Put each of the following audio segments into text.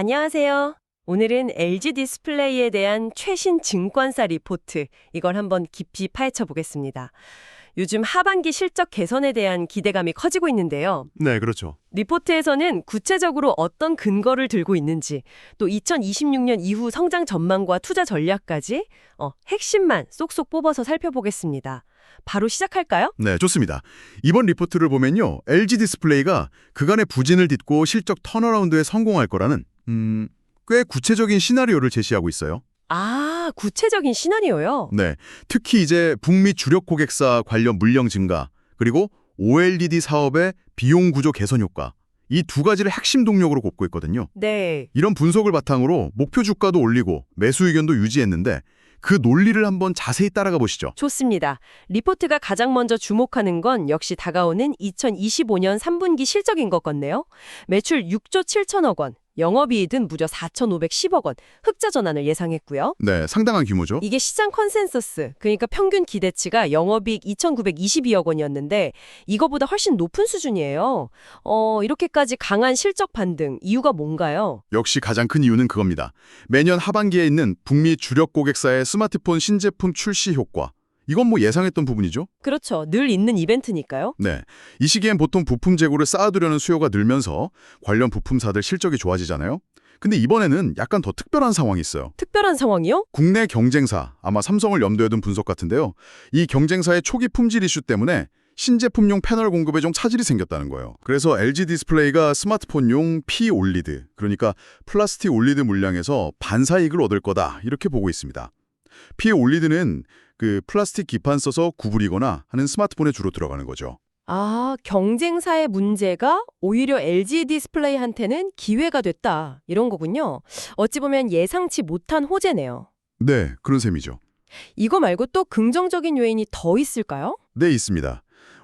안녕하세요. 오늘은 LG 디스플레이에 대한 최신 증권사 리포트, 이걸 한번 깊이 파헤쳐 보겠습니다. 요즘 하반기 실적 개선에 대한 기대감이 커지고 있는데요. 네, 그렇죠. 리포트에서는 구체적으로 어떤 근거를 들고 있는지, 또 2026년 이후 성장 전망과 투자 전략까지 어, 핵심만 쏙쏙 뽑아서 살펴보겠습니다. 바로 시작할까요? 네, 좋습니다. 이번 리포트를 보면요. LG 디스플레이가 그간의 부진을 딛고 실적 턴어라운드에 성공할 거라는 음, 꽤 구체적인 시나리오를 제시하고 있어요. 아, 구체적인 시나리오요? 네, 특히 이제 북미 주력 고객사 관련 물량 증가, 그리고 OLED 사업의 비용 구조 개선 효과, 이 두 가지를 핵심 동력으로 꼽고 있거든요. 네. 이런 분석을 바탕으로 목표 주가도 올리고 매수 의견도 유지했는데 그 논리를 한번 자세히 따라가 보시죠. 좋습니다. 리포트가 가장 먼저 주목하는 건 역시 다가오는 2025년 3분기 실적인 것 같네요. 매출 6조 7천억 원, 영업이익은 무려 4,510억 원, 흑자 전환을 예상했고요. 네, 상당한 규모죠. 이게 시장 컨센서스, 그러니까 평균 기대치가 영업이익 2,922억 원이었는데 이거보다 훨씬 높은 수준이에요. 어, 이렇게까지 강한 실적 반등, 이유가 뭔가요? 역시 가장 큰 이유는 그겁니다. 매년 하반기에 있는 북미 주력 고객사의 스마트폰 신제품 출시 효과. 이건 뭐 예상했던 부분이죠? 그렇죠. 늘 있는 이벤트니까요. 네. 이 시기엔 보통 부품 재고를 쌓아두려는 수요가 늘면서 관련 부품사들 실적이 좋아지잖아요? 근데 이번에는 약간 더 특별한 상황이 있어요. 특별한 상황이요? 국내 경쟁사, 아마 삼성을 염두에 둔 분석 같은데요. 이 경쟁사의 초기 품질 이슈 때문에 신제품용 패널 공급에 좀 차질이 생겼다는 거예요. 그래서 LG 디스플레이가 스마트폰용 P 올리드, 그러니까 플라스틱 올리드 물량에서 반사이익을 얻을 거다 이렇게 보고 있습니다. P 올리드는 그 플라스틱 기판 써서 구부리거나 하는 스마트폰에 주로 들어가는 거죠. 아, 경쟁사의 문제가 오히려 LG 디스플레이한테는 기회가 됐다. 이런 거군요. 어찌 보면 예상치 못한 호재네요. 네, 그런 셈이죠. 이거 말고 또 긍정적인 요인이 더 있을까요? 네, 있습니다.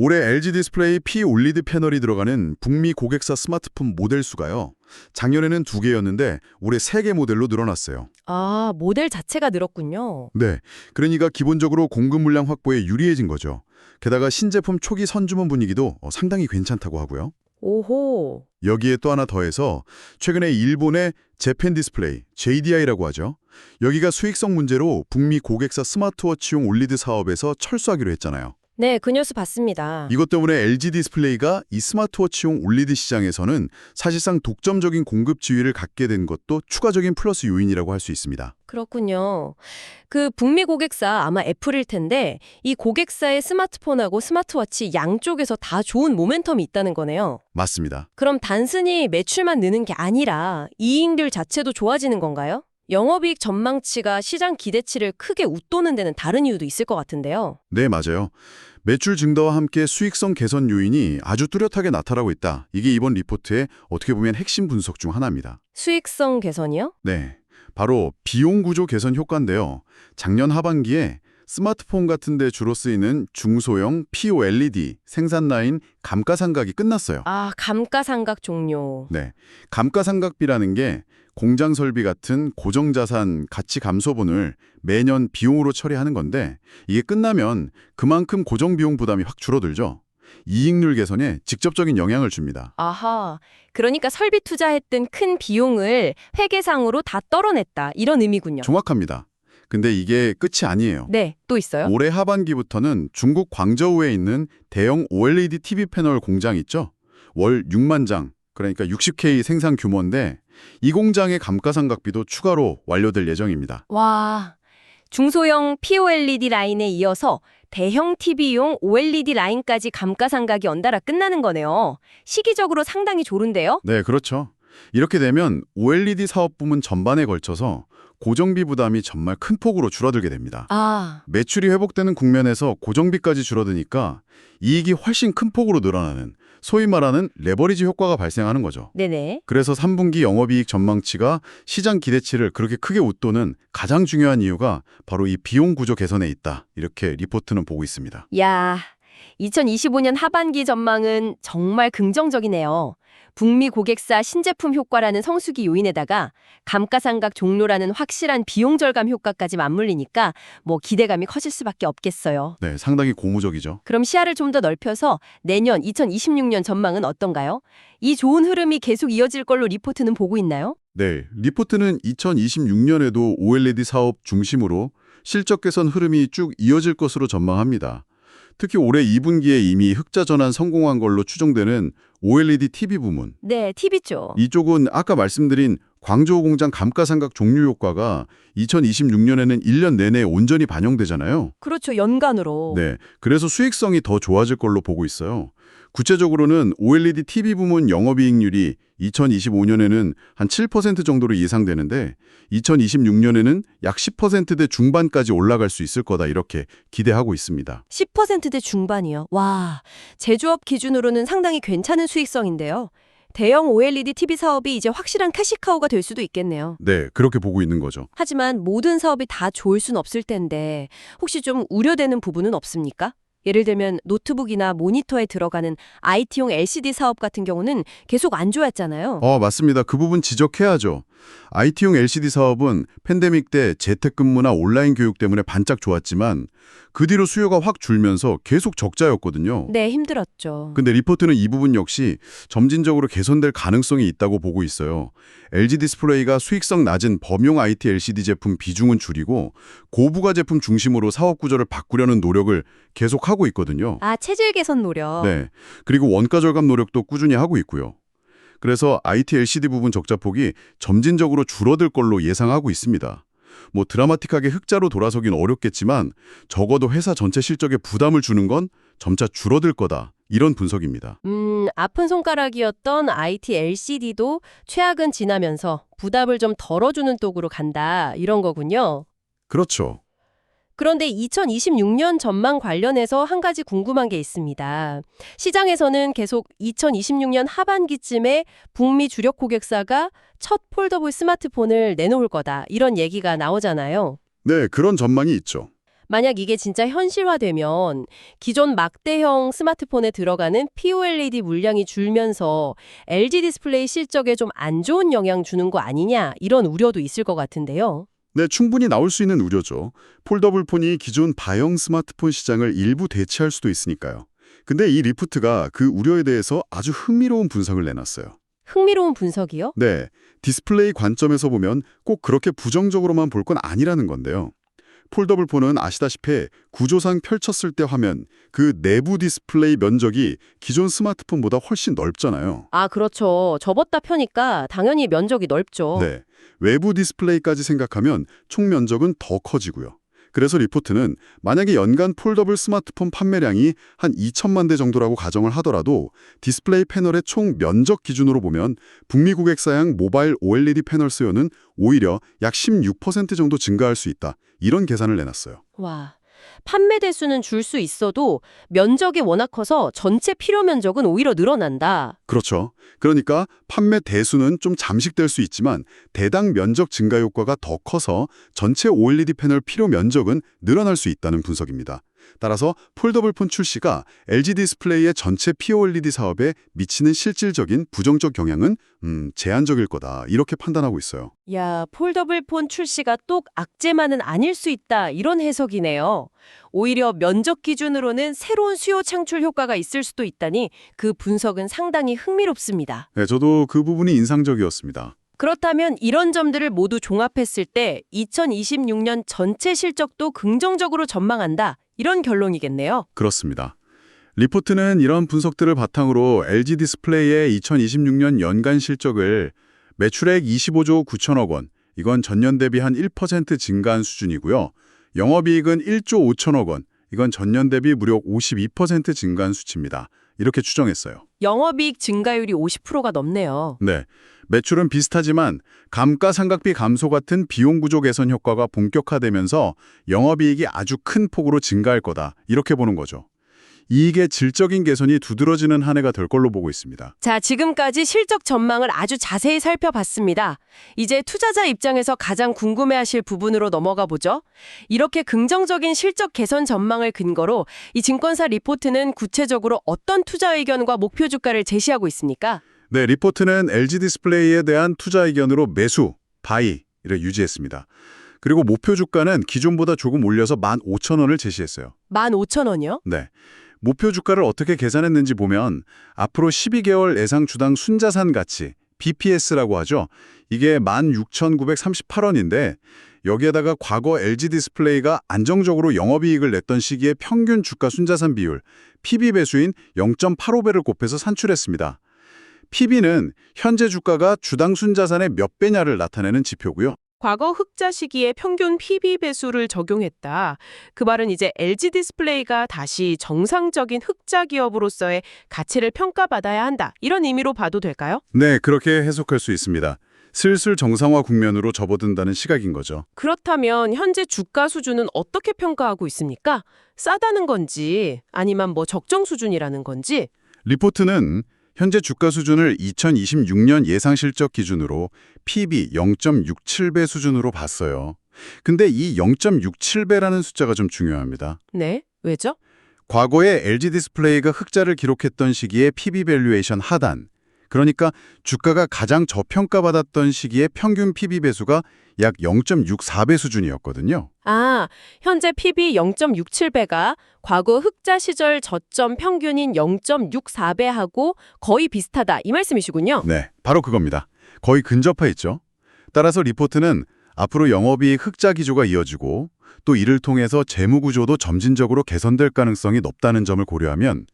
올해 LG 디스플레이 P 올리드 패널이 들어가는 북미 고객사 스마트폰 모델 수가요. 작년에는 두 개였는데 올해 세 개 모델로 늘어났어요. 아, 모델 자체가 늘었군요. 네, 그러니까 기본적으로 공급 물량 확보에 유리해진 거죠. 게다가 신제품 초기 선주문 분위기도 어, 상당히 괜찮다고 하고요. 오호. 여기에 또 하나 더해서 최근에 일본의 재팬 디스플레이, JDI라고 하죠. 여기가 수익성 문제로 북미 고객사 스마트워치용 올리드 사업에서 철수하기로 했잖아요. 네, 그 뉴스 봤습니다. 이것 때문에 LG 디스플레이가 이 스마트워치용 올리드 시장에서는 사실상 독점적인 공급 지위를 갖게 된 것도 추가적인 플러스 요인이라고 할 수 있습니다. 그렇군요. 그 북미 고객사 아마 애플일 텐데 이 고객사의 스마트폰하고 스마트워치 양쪽에서 다 좋은 모멘텀이 있다는 거네요. 맞습니다. 그럼 단순히 매출만 느는 게 아니라 이익률 자체도 좋아지는 건가요? 영업이익 전망치가 시장 기대치를 크게 웃도는 데는 다른 이유도 있을 것 같은데요. 네, 맞아요. 매출 증가와 함께 수익성 개선 요인이 아주 뚜렷하게 나타나고 있다. 이게 이번 리포트의 어떻게 보면 핵심 분석 중 하나입니다. 수익성 개선이요? 네, 바로 비용 구조 개선 효과인데요. 작년 하반기에 스마트폰 같은 데 주로 쓰이는 중소형 POLED 생산 라인 감가상각이 끝났어요. 아, 감가상각 종료. 네, 감가상각비라는 게 공장 설비 같은 고정자산 가치 감소분을 매년 비용으로 처리하는 건데 이게 끝나면 그만큼 고정 비용 부담이 확 줄어들죠. 이익률 개선에 직접적인 영향을 줍니다. 아하. 그러니까 설비 투자했던 큰 비용을 회계상으로 다 떨어냈다. 이런 의미군요. 정확합니다. 근데 이게 끝이 아니에요. 네, 또 있어요? 올해 하반기부터는 중국 광저우에 있는 대형 OLED TV 패널 공장 있죠? 월 6만 장, 그러니까 60K 생산 규모인데 이 공장의 감가상각비도 추가로 완료될 예정입니다. 와. 중소형 POLED 라인에 이어서 대형 TV용 OLED 라인까지 감가상각이 연달아 끝나는 거네요. 시기적으로 상당히 좋은데요? 네, 그렇죠. 이렇게 되면 OLED 사업 부문 전반에 걸쳐서 고정비 부담이 정말 큰 폭으로 줄어들게 됩니다. 아, 매출이 회복되는 국면에서 고정비까지 줄어드니까 이익이 훨씬 큰 폭으로 늘어나는 소위 말하는 레버리지 효과가 발생하는 거죠. 네네. 그래서 3분기 영업이익 전망치가 시장 기대치를 그렇게 크게 웃도는 가장 중요한 이유가 바로 이 비용 구조 개선에 있다. 이렇게 리포트는 보고 있습니다. 야, 2025년 하반기 전망은 정말 긍정적이네요. 북미 고객사 신제품 효과라는 성수기 요인에다가 감가상각 종료라는 확실한 비용 절감 효과까지 맞물리니까 뭐 기대감이 커질 수밖에 없겠어요. 네, 상당히 고무적이죠. 그럼 시야를 좀 더 넓혀서 내년 2026년 전망은 어떤가요? 이 좋은 흐름이 계속 이어질 걸로 리포트는 보고 있나요? 네, 리포트는 2026년에도 OLED 사업 중심으로 실적 개선 흐름이 쭉 이어질 것으로 전망합니다. 특히 올해 2분기에 이미 흑자 전환 성공한 걸로 추정되는 OLED TV 부문. 네, TV 죠. 이쪽은 아까 말씀드린 광저우 공장 감가상각 종료 효과가 2026년에는 1년 내내 온전히 반영되잖아요. 그렇죠. 연간으로. 네, 그래서 수익성이 더 좋아질 걸로 보고 있어요. 구체적으로는 OLED TV 부문 영업이익률이 2025년에는 한 7% 정도로 예상되는데 2026년에는 약 10%대 중반까지 올라갈 수 있을 거다 이렇게 기대하고 있습니다. 10%대 중반이요. 와, 제조업 기준으로는 상당히 괜찮은 수익성인데요. 대형 OLED TV 사업이 이제 확실한 캐시카우가 될 수도 있겠네요. 네, 그렇게 보고 있는 거죠. 하지만 모든 사업이 다 좋을 순 없을 텐데 혹시 좀 우려되는 부분은 없습니까? 예를 들면 노트북이나 모니터에 들어가는 IT용 LCD 사업 같은 경우는 계속 안 좋았잖아요. 어, 맞습니다. 그 부분 지적해야죠. IT용 LCD 사업은 팬데믹 때 재택근무나 온라인 교육 때문에 반짝 좋았지만 그 뒤로 수요가 확 줄면서 계속 적자였거든요. 네, 힘들었죠. 근데 리포트는 이 부분 역시 점진적으로 개선될 가능성이 있다고 보고 있어요. LG 디스플레이가 수익성 낮은 범용 IT LCD 제품 비중은 줄이고 고부가 제품 중심으로 사업 구조를 바꾸려는 노력을 계속하고 있거든요. 아, 체질 개선 노력. 네. 그리고 원가 절감 노력도 꾸준히 하고 있고요. 그래서 IT LCD 부분 적자폭이 점진적으로 줄어들 걸로 예상하고 있습니다. 뭐 드라마틱하게 흑자로 돌아서긴 어렵겠지만 적어도 회사 전체 실적에 부담을 주는 건 점차 줄어들 거다. 이런 분석입니다. 음, 아픈 손가락이었던 IT LCD도 최악은 지나면서 부담을 좀 덜어주는 쪽으로 간다. 이런 거군요. 그렇죠. 그런데 2026년 전망 관련해서 한 가지 궁금한 게 있습니다. 시장에서는 계속 2026년 하반기쯤에 북미 주력 고객사가 첫 폴더블 스마트폰을 내놓을 거다. 이런 얘기가 나오잖아요. 네, 그런 전망이 있죠. 만약 이게 진짜 현실화되면 기존 막대형 스마트폰에 들어가는 POLED 물량이 줄면서 LG 디스플레이 실적에 좀 안 좋은 영향 주는 거 아니냐 이런 우려도 있을 것 같은데요. 네, 충분히 나올 수 있는 우려죠. 폴더블 폰이 기존 바형 스마트폰 시장을 일부 대체할 수도 있으니까요. 근데 이 리프트가 그 우려에 대해서 아주 흥미로운 분석을 내놨어요. 흥미로운 분석이요? 네, 디스플레이 관점에서 보면 꼭 그렇게 부정적으로만 볼 건 아니라는 건데요. 폴더블 폰은 아시다시피 구조상 펼쳤을 때 화면, 그 내부 디스플레이 면적이 기존 스마트폰보다 훨씬 넓잖아요. 아, 그렇죠. 접었다 펴니까 당연히 면적이 넓죠. 네, 외부 디스플레이까지 생각하면 총 면적은 더 커지고요. 그래서 리포트는 만약에 연간 폴더블 스마트폰 판매량이 한 2천만 대 정도라고 가정을 하더라도 디스플레이 패널의 총 면적 기준으로 보면 북미 고객사양 모바일 OLED 패널 수요는 오히려 약 16% 정도 증가할 수 있다. 이런 계산을 내놨어요. 와. 판매 대수는 줄 수 있어도 면적이 워낙 커서 전체 필요 면적은 오히려 늘어난다. 그렇죠. 그러니까 판매 대수는 좀 잠식될 수 있지만 대당 면적 증가 효과가 더 커서 전체 OLED 패널 필요 면적은 늘어날 수 있다는 분석입니다. 따라서 폴더블 폰 출시가 LG 디스플레이의 전체 POLED 사업에 미치는 실질적인 부정적 영향은 음, 제한적일 거다. 이렇게 판단하고 있어요. 야, 폴더블 폰 출시가 똑 악재만은 아닐 수 있다. 이런 해석이네요. 오히려 면적 기준으로는 새로운 수요 창출 효과가 있을 수도 있다니 그 분석은 상당히 흥미롭습니다. 네, 저도 그 부분이 인상적이었습니다. 그렇다면 이런 점들을 모두 종합했을 때 2026년 전체 실적도 긍정적으로 전망한다. 이런 결론이겠네요. 그렇습니다. 리포트는 이런 분석들을 바탕으로 LG 디스플레이의 2026년 연간 실적을 매출액 25조 9천억 원, 이건 전년 대비 한 1% 증가한 수준이고요. 영업이익은 1조 5천억 원, 이건 전년 대비 무려 52% 증가한 수치입니다. 이렇게 추정했어요. 영업이익 증가율이 50%가 넘네요. 네. 매출은 비슷하지만 감가상각비 감소 같은 비용 구조 개선 효과가 본격화되면서 영업이익이 아주 큰 폭으로 증가할 거다. 이렇게 보는 거죠. 이익의 질적인 개선이 두드러지는 한 해가 될 걸로 보고 있습니다. 자, 지금까지 실적 전망을 아주 자세히 살펴봤습니다. 이제 투자자 입장에서 가장 궁금해하실 부분으로 넘어가 보죠. 이렇게 긍정적인 실적 개선 전망을 근거로 이 증권사 리포트는 구체적으로 어떤 투자 의견과 목표 주가를 제시하고 있습니까? 네, 리포트는 LG 디스플레이에 대한 투자 의견으로 매수, 바이를 유지했습니다. 그리고 목표 주가는 기존보다 조금 올려서 15,000원을 제시했어요. 15,000원이요? 네. 목표 주가를 어떻게 계산했는지 보면 앞으로 12개월 예상 주당 순자산 가치, BPS라고 하죠. 이게 16,938원인데 여기에다가 과거 LG 디스플레이가 안정적으로 영업이익을 냈던 시기의 평균 주가 순자산 비율, PB 배수인 0.85배를 곱해서 산출했습니다. PB는 현재 주가가 주당 순자산의 몇 배냐를 나타내는 지표고요. 과거 흑자 시기에 평균 PB 배수를 적용했다. 그 말은 이제 LG 디스플레이가 다시 정상적인 흑자 기업으로서의 가치를 평가받아야 한다. 이런 의미로 봐도 될까요? 네, 그렇게 해석할 수 있습니다. 슬슬 정상화 국면으로 접어든다는 시각인 거죠. 그렇다면 현재 주가 수준은 어떻게 평가하고 있습니까? 싸다는 건지 아니면 뭐 적정 수준이라는 건지 리포트는 현재 주가 수준을 2026년 예상 실적 기준으로 PB 0.67배 수준으로 봤어요. 근데 이 0.67배라는 숫자가 좀 중요합니다. 네, 왜죠? 과거에 LG 디스플레이가 흑자를 기록했던 시기의 PB 밸류에이션 하단, 그러니까 주가가 가장 저평가받았던 시기의 평균 PB 배수가 약 0.64배 수준이었거든요. 아, 현재 PB 0.67배가 과거 흑자 시절 저점 평균인 0.64배하고 거의 비슷하다 이 말씀이시군요. 네, 바로 그겁니다. 거의 근접해 있죠. 따라서 리포트는 앞으로 영업이익 흑자 기조가 이어지고 또 이를 통해서 재무 구조도 점진적으로 개선될 가능성이 높다는 점을 고려하면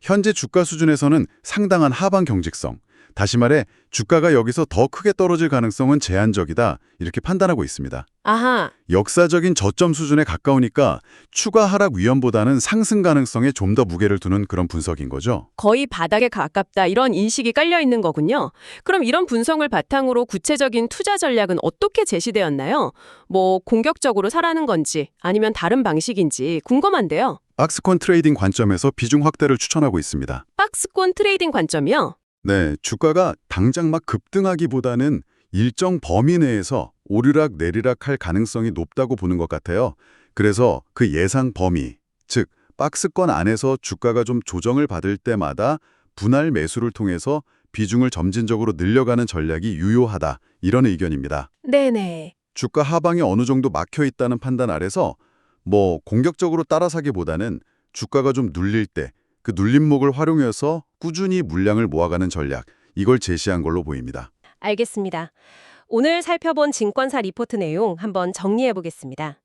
현재 주가 수준에서는 상당한 하방 경직성, 다시 말해 주가가 여기서 더 크게 떨어질 가능성은 제한적이다 이렇게 판단하고 있습니다. 아하, 역사적인 저점 수준에 가까우니까 추가 하락 위험보다는 상승 가능성에 좀 더 무게를 두는 그런 분석인 거죠. 거의 바닥에 가깝다 이런 인식이 깔려 있는 거군요. 그럼 이런 분석을 바탕으로 구체적인 투자 전략은 어떻게 제시되었나요? 뭐 공격적으로 사라는 건지 아니면 다른 방식인지 궁금한데요. 악스콘 트레이딩 관점에서 비중 확대를 추천하고 있습니다. 박스권 트레이딩 관점이요? 네, 주가가 당장 막 급등하기보다는 일정 범위 내에서 오르락 내리락 할 가능성이 높다고 보는 것 같아요. 그래서 그 예상 범위, 즉 박스권 안에서 주가가 좀 조정을 받을 때마다 분할 매수를 통해서 비중을 점진적으로 늘려가는 전략이 유효하다. 이런 의견입니다. 네네. 주가 하방이 어느 정도 막혀 있다는 판단 아래서 뭐 공격적으로 따라사기보다는 주가가 좀 눌릴 때 그 눌림목을 활용해서 꾸준히 물량을 모아가는 전략 이걸 제시한 걸로 보입니다. 알겠습니다. 오늘 살펴본 증권사 리포트 내용 한번 정리해 보겠습니다.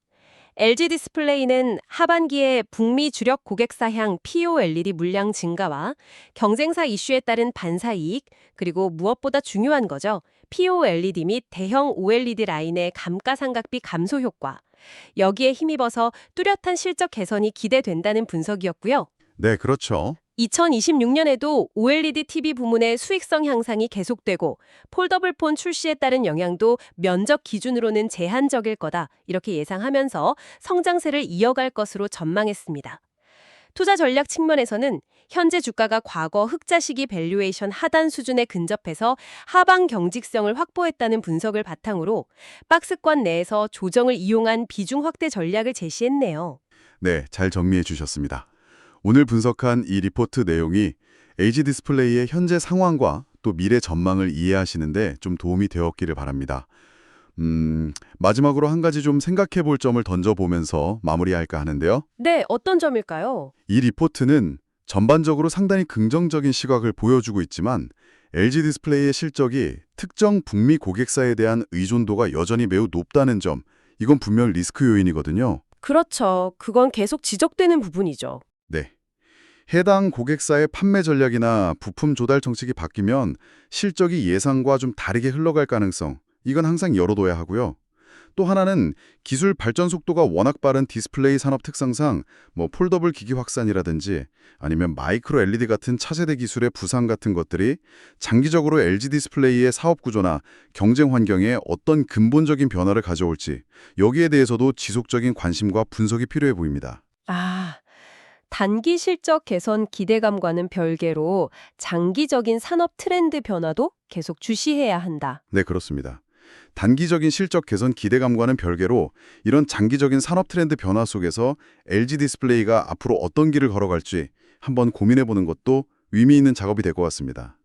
LG 디스플레이는 하반기에 북미 주력 고객사 향 POLED 물량 증가와 경쟁사 이슈에 따른 반사 이익, 그리고 무엇보다 중요한 거죠. POLED 및 대형 OLED 라인의 감가상각비 감소 효과. 여기에 힘입어서 뚜렷한 실적 개선이 기대된다는 분석이었고요. 네, 그렇죠. 2026년에도 OLED TV 부문의 수익성 향상이 계속되고 폴더블 폰 출시에 따른 영향도 면적 기준으로는 제한적일 거다 이렇게 예상하면서 성장세를 이어갈 것으로 전망했습니다. 투자 전략 측면에서는 현재 주가가 과거 흑자 시기 밸류에이션 하단 수준에 근접해서 하방 경직성을 확보했다는 분석을 바탕으로 박스권 내에서 조정을 이용한 비중 확대 전략을 제시했네요. 네, 잘 정리해 주셨습니다. 오늘 분석한 이 리포트 내용이 LG 디스플레이의 현재 상황과 또 미래 전망을 이해하시는데 좀 도움이 되었기를 바랍니다. 음, 마지막으로 한 가지 좀 생각해 볼 점을 던져보면서 마무리할까 하는데요. 네, 어떤 점일까요? 이 리포트는 전반적으로 상당히 긍정적인 시각을 보여주고 있지만 LG 디스플레이의 실적이 특정 북미 고객사에 대한 의존도가 여전히 매우 높다는 점, 이건 분명 리스크 요인이거든요. 그렇죠. 그건 계속 지적되는 부분이죠. 네. 해당 고객사의 판매 전략이나 부품 조달 정책이 바뀌면 실적이 예상과 좀 다르게 흘러갈 가능성, 이건 항상 열어둬야 하고요. 또 하나는 기술 발전 속도가 워낙 빠른 디스플레이 산업 특성상 뭐 폴더블 기기 확산이라든지 아니면 마이크로 LED 같은 차세대 기술의 부상 같은 것들이 장기적으로 LG 디스플레이의 사업 구조나 경쟁 환경에 어떤 근본적인 변화를 가져올지 여기에 대해서도 지속적인 관심과 분석이 필요해 보입니다. 아, 단기 실적 개선 기대감과는 별개로 장기적인 산업 트렌드 변화도 계속 주시해야 한다. 네, 그렇습니다. 단기적인 실적 개선 기대감과는 별개로 이런 장기적인 산업 트렌드 변화 속에서 LG 디스플레이가 앞으로 어떤 길을 걸어갈지 한번 고민해 보는 것도 의미 있는 작업이 될 것 같습니다.